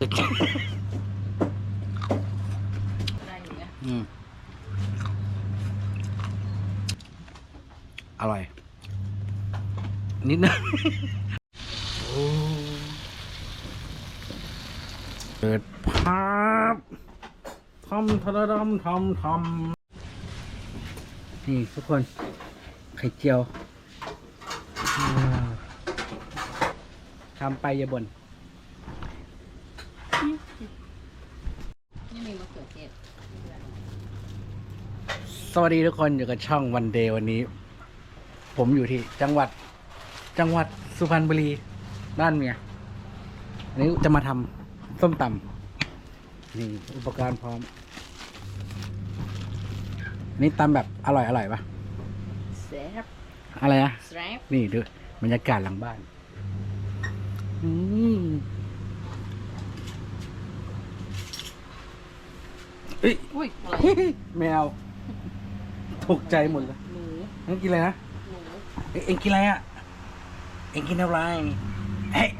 ได้อยู่นะอืมอร่อย นิดนึงเปิดภาพทำทะดำทำทำนี่ทุกคน ไข่เจียว ทำไปอย่าบ่นมีมะเขือเทศ สวัสดีทุกคนอยู่กับช่องวันเดย์วันนี้ ผมอยู่ที่จังหวัดจังหวัดสุพรรณบุรีบ้านเมียอันนี้จะมาทำส้มตำนี่อุปกรณ์พร้อมอันนี้ตำแบบอร่อยอร่อยปะแซ่บอะไรนะแซ่บนี่ดูบรรยากาศหลังบ้านอืมเอ้ยอุ้ยอะไรแมว ตกใจหมดเลยหนูนั่นกินอะไรนะหนูเอ้ยเอ็งกินอะไรอะเอ็งกินอะไรเฮ้ย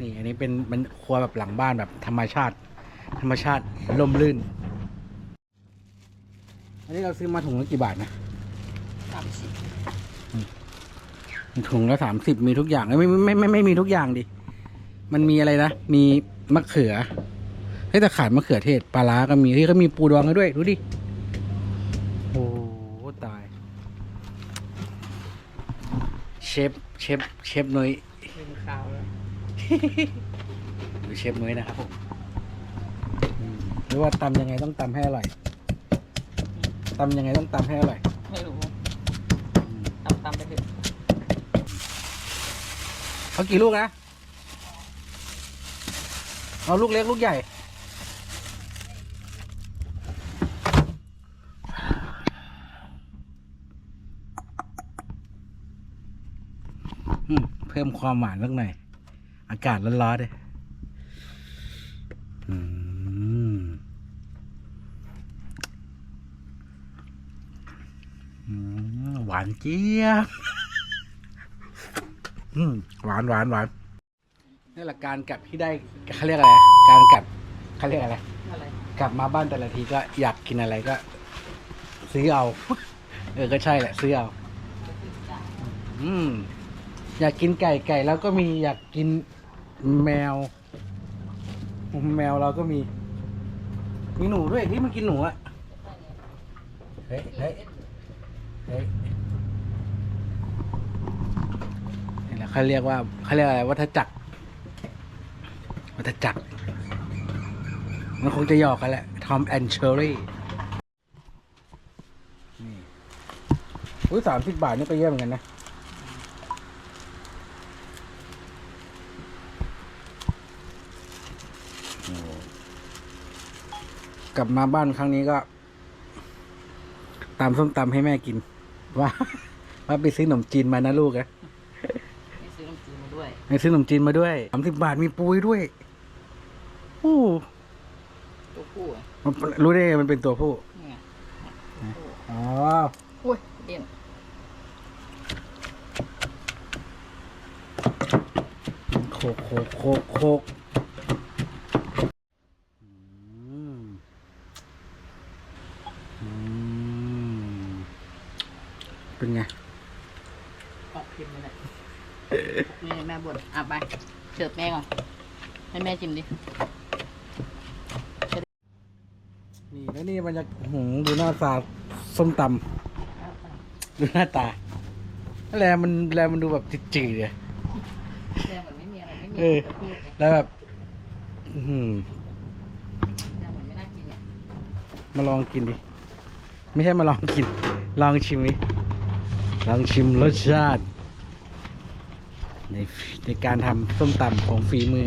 นี่อันนี้เป็นมันครัวแบบหลังบ้านแบบธรรมชาติ ธรรมชาติลมลื่น อันนี้เราซื้อมาถุงละกี่บาทนะสามสิบถุงละสามสิบมีทุกอย่างเอ้ยไม่ไม่ไม่ไม่ไม่มีทุกอย่างดิ มันมีอะไรนะ มีมะเขือ เฮ้ยแต่ขาดมะเขือเทศปลาร้าก็มีเฮ้ยก็มีปูดองให้ด้วยดูดิโอ้โหตาย เชฟเชฟเชฟนุ้ยลืมข้าวแล้วดูเชฟนุ้ยนะครับผมอืมหรือว่าตำยังไงต้องตำให้อร่อยตำยังไงต้องตำให้อร่อยไม่รู้อืมตำตำไปเถอะเอากี่ลูกนะ เอาลูกเล็กลูกใหญ่ อื มเพิ่มความหวานสักหน่อย อากาศร้อนๆเลยอืมอืมหวานเจี๊ยบอืมหวานหวานหวานนี่แหละการกลับที่ได้เขาเรียกอะไร การกลับเขาเรียกอะไรอะไรกลับมาบ้านแต่ละทีก็อยากกินอะไรก็ ซื้อเอา เออก็ใช่แหละ ซื้อเอา อืม อยากกินไก่ไก่แล้วก็มีอยากกินแมว แมวเราก็มี มีหนูด้วยที่มันกินหนูอะเฮ้ยเฮ้ยเฮ้ยนี่แหละเขาเรียกว่าเขาเรียกอะไรวัฏจักรวัฏจักรมันคงจะหยอกกันแหละทอมแอนเชอรี่นี่อุ้ยสามสิบบาทนี่ก็เยอะเหมือนกันนะ กลับมาบ้านครั้งนี้ก็ตามส้มตำให้แม่กิน ว่าว่าไปซื้อขนมจีนมานะลูกอะไม่ซื้อน้ำจีนมาด้วยไปซื้อขนมจีนมาด้วยสามสิบบาทมีปุยด้วยโอ้ตัวผู้อะมันรู้ได้ไงมันเป็นตัวผู้นี่ไงอ๋ออุ้ยเด่นโคกโคกโคกโคกอืมอืมเป็นไง ออกเค็มเลยนี่แม่บ่นอะไปเสิร์ฟแม่ก่อน ให้แม่ชิมดิ นี่ แล้วนี่มันจะหืมดูหน้าตาส้มตำดูหน้าตาแลมันแลมันดูแบบจืดๆเลยแม่เหมือนไม่มีอะไรไม่มีเออจะพูดเลยแล้วแบบอื้อหืมแม่เหมือนไม่น่ากินเนี่ยมาลองกินดิ ไม่ใช่มาลองกิน ลองชิมดิลองชิมรสชาติ ในในการทำส้มตำของฝีมือ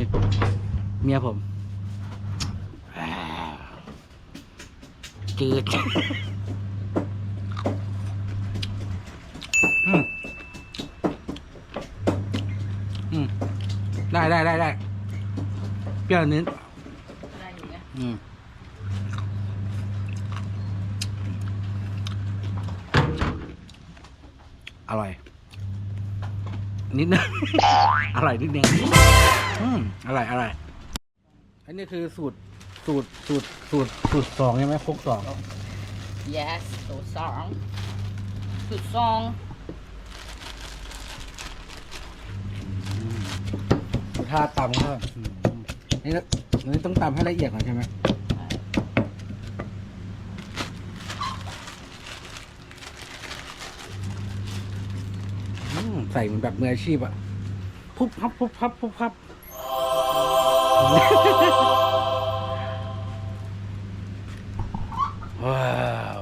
เมียผมอ่า จืดได้ได้ได้ได้เปรี้ยวนิดได้อยู่นะอืมอร่อย นิดนึง อร่อยนิดนึงอืมอร่อยอร่อยอันนี้คือสูตร สูตรสูตรสูตรสูตรสองใช่ไหมโคกสอง yes สูตรสองสูตรสองถ้าตำก็อืมนี่ต้องอันนี้ต้องตำให้ละเอียดหน่อยใช่ไหมอืมใส่เหมือนแบบมืออาชีพอะพุบพับพุบพับพุบพับ ว้าว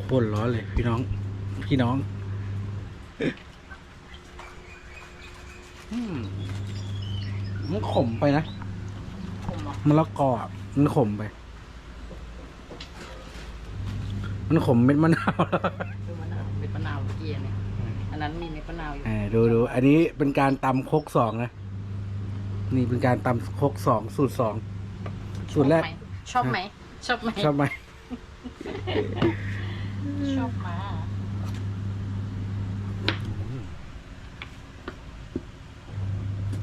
โคตรร้อนเลยพี่น้อง พี่น้องอืมมันขมไปนะผมเหรอมะละกออะมันขมไป มันขมเม็ดมะนาวเป็นมะนาวเป็นมะนาวเมื่อกี้เนี่ยอันนั้นมีเม็ดมะนาวอยู่เออดูดูอันนี้เป็นการตำโคกสองนะ นี่เป็นการตำโคกสองสูตรสอง สูตรแรก ชอบไหม ชอบไหม ชอบไหม ชอบมา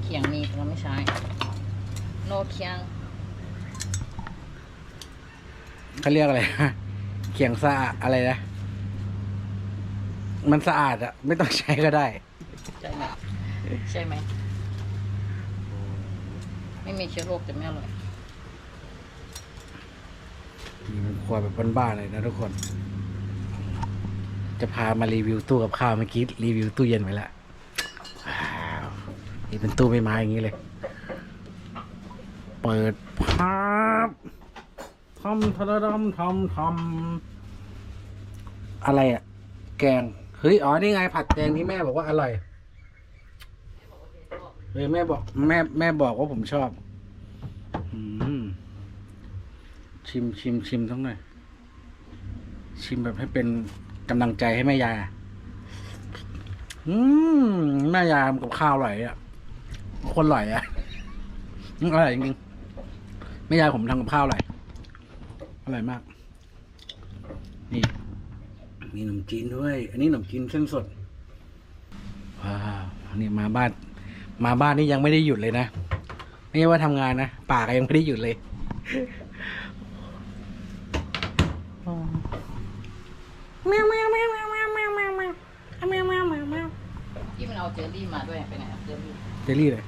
เขียงมีแต่เราไม่ใช้ โนเคียงเขาเรียกอะไรนะเขียงสะอาดอะไรนะ มันสะอาดอะไม่ต้องใช้ก็ได้ ใช่ไหมใช่ไหม ไม่มีเชื้อโรคจะไม่อร่อยนี่มัน ครัวแบบบ้านๆเลยนะทุกคน จะพามารีวิวตู้กับข้าวเมื่อกี้รีวิวตู้เย็นไปแล้วนี่เป็นตู้ไม่ไม้อย่างนี้เลย เปิดพับทำทะดำทำทำอะไรอะแกง เฮ้ย อ๋อ นี่ไงผัดแกงที่แม่บอกว่าอร่อยเฮ้ยแม่บอก แม่แม่บอกว่าผมชอบ อืม ชิมชิมชิมทั้งหน่อย ชิมแบบให้เป็นกำลังใจให้แม่ยา อืมแม่ยาทำกับข้าวอร่อยอะ คนอร่อยอะอร่อยจริงๆแม่ยาผมทำกับข้าวอร่อยอร่อยมาก นี่ มีขนมจีนด้วย อันนี้ขนมจีนเส้นสด ว้าวนี่มาบ้าน มาบ้านนี่ยังไม่ได้หยุดเลยนะ ไม่ใช่ว่าทำงานนะ ปากยังไม่ได้หยุดเลย มันเอาเจลลี่มาด้วยไปไหนอะเจลลี่เจลลี่เลย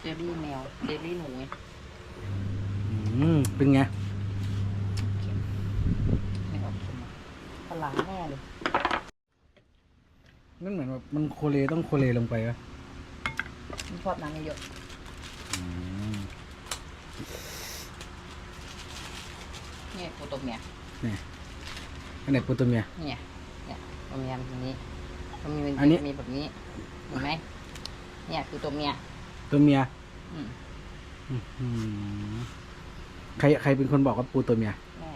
เจลลี่แมวเจลลี่หนูไงอืมเป็นไงไม่ออกเค็มอะปลาร้าแน่เลยนั่นเหมือนแบบมันโคเลต้องโคเลลงไปอะมันชอบน้ำเยอะเนี่ยปูตัวเมียนี่อันไหนปูตัวเมียเนี่ยเนี่ยตัวเมียมันแบบนี้ ตัวเมียมันอันนี้ จะมีแบบนี้เห็นไหมเนี่ยคือตัวเมียตัวเมียอืมอืมใครใครเป็นคนบอกว่าปูตัวเมียแม่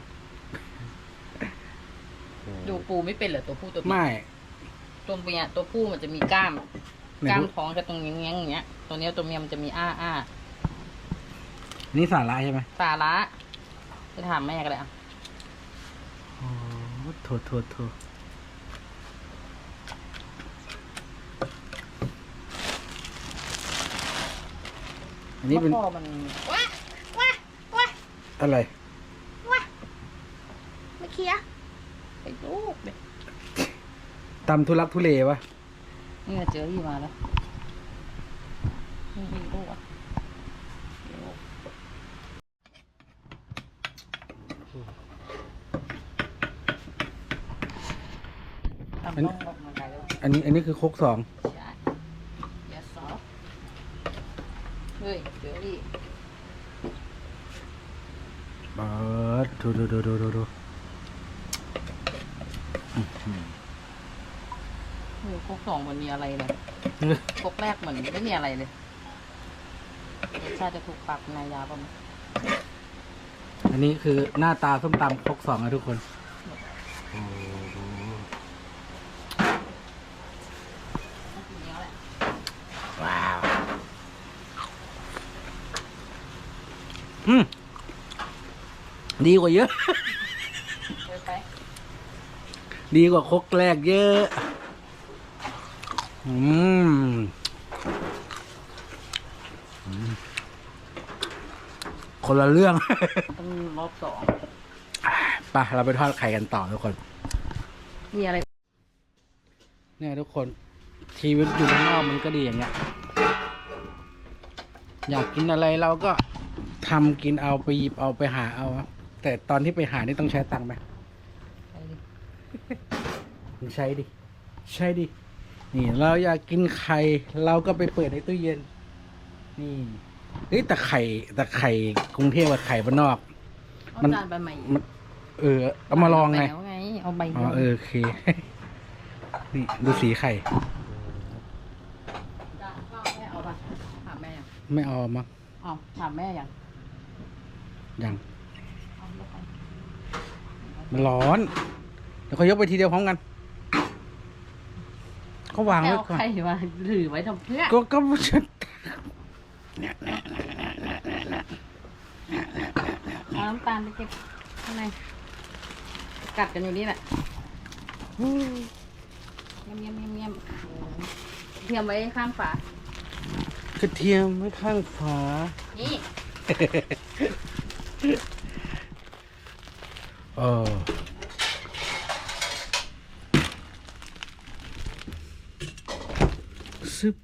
ดูปูไม่เป็นเหรอตัวผู้ตัวเมียไม่ตัวเมียตัวผู้มันจะมีกล้าม ไหนกล้ามดูท้องจะตรงเงี้ยงๆอย่างเงี้ย ตัวเนี้ยตัวเมียมันจะมีอ้าอ้านี่สาระใช่ไหมปลาละจะถามแม่ก็ได้อะ โอ้โทษโทษโท อันนี้เป็นพ่อมันว้าว้าว้าอะไรไม่เคลียร์ไอ้ลูกเด็กตำทุลักทุเลวะนี่เจอรี่มาแล้วนี่เป็นลูกอะลูกทำต้องออกมาไกลแล้วอันนี้อันนี้คือโคกสอง ใช่ยาซอสเฮ้ยเจอรี่ เปิ ดดูดูดูดูดูดูโอ้โคกสองมันมีอะไรเลยโคกแรกเหมือนไม่มีอะไรเลยรสชาติจะถูกปากนายยาป่ะมั้งอันนี้คือหน้าตาส้มตำโคกสองนะทุกคนต้องกินเนี้ยแหละว้าว อืม ดีกว่าเยอะ เดินไปดีกว่าครกแรกเยอะ อืมอืมคนละเรื่อง ต้องรอบสองไปเราไปทอดไข่กันต่อทุกคน มีอะไร เนี่ยทุกคนชีวิตอยู่ข้างนอกมันก็ดีอย่างเงี้ย อยากกินอะไรเราก็ทำกินเอาไปหยิบเอาไปหาเอาครับ แต่ตอนที่ไปหานี่ต้องใช้ตังค์ไหมมึงใช้ดิ ใช้ดิ นี่ เราอยากกินไข่ เราก็ไปเปิดในตู้เย็น นี่เฮ้ยแต่ไข่แต่ไข่กรุงเทพกับไข่บ้านนอกเอามันจานใบใหม่มัน เออ เอามาลองไงปแล้วไงเอาใบอ๋เดีอยวเออโอเค นี่ดูสีไข่จานข้าวแม่เอาปะถามแม่ยังไม่เอามั้งเอาถามแม่ยังยังเอาแล้วกัน มันร้อน เดี๋ยวเขายกไปทีเดียวพร้อมกันเขาวางแม่ไว้เอาก่อนไข่มาหรือไว้ทำเพื่อก็ก็ฉันเอาน้ำตาลไปเก็บข้างในกัดกันอยู่นี่แหละเยี่ยมเยี่ยมเยี่ยมเยี่ยมเทียมไว้ข้างฝา กระเทียมไว้ข้างฝานี่ เออซึบ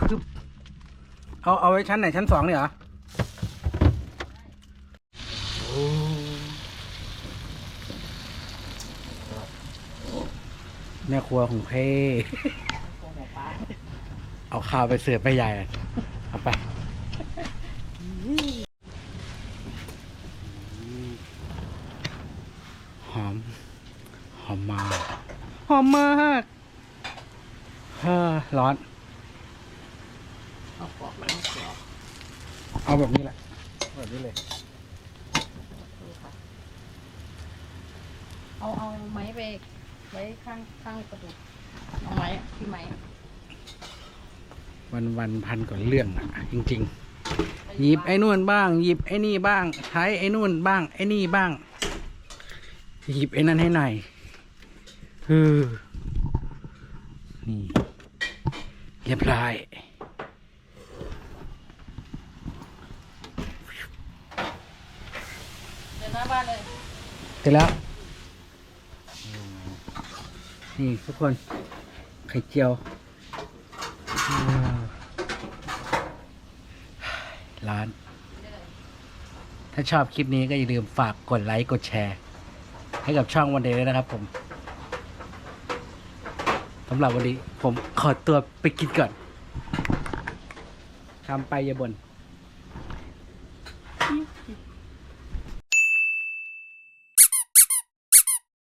พึบเอา เอาไว้ชั้นไหน ชั้นสองเนี่ยเหรอโอ้แม่ครัวของเพ่โอ้โหป้าเอาข้าวไปเสิร์ฟไปใหญ่เลยเอาไป หอม หอมมากหอมมากเฮ้อร้อน เอาปอกแล้วเอาปอกเอาแบบนี้แหละ แบบนี้เลยดูค่ะเอาเอาไม้ไปไว้ข้างข้างประตูเอาไม้อะที่ไม้อะวันวันๆพันกว่าเรื่องอะจริง ๆ หยิบไอ้นู่นบ้าง หยิบไอ้นี่บ้าง ใช้ไอ้นู่นบ้าง ไอ้นี่บ้าง หยิบไอ้นั่นให้หน่อย เออนี่เรียบร้อยเดินหน้าบ้านเลยเสร็จแล้ว นี่ทุกคน ไข่เจียวว้าวร้าน ถ้าชอบคลิปนี้ก็อย่าลืมฝากกดไลค์ กดแชร์ ให้กับช่องวันเดย์ด้วยนะครับผม สำหรับวันนี้ผมขอตัวไปกินก่อนทำไปอย่าบ่น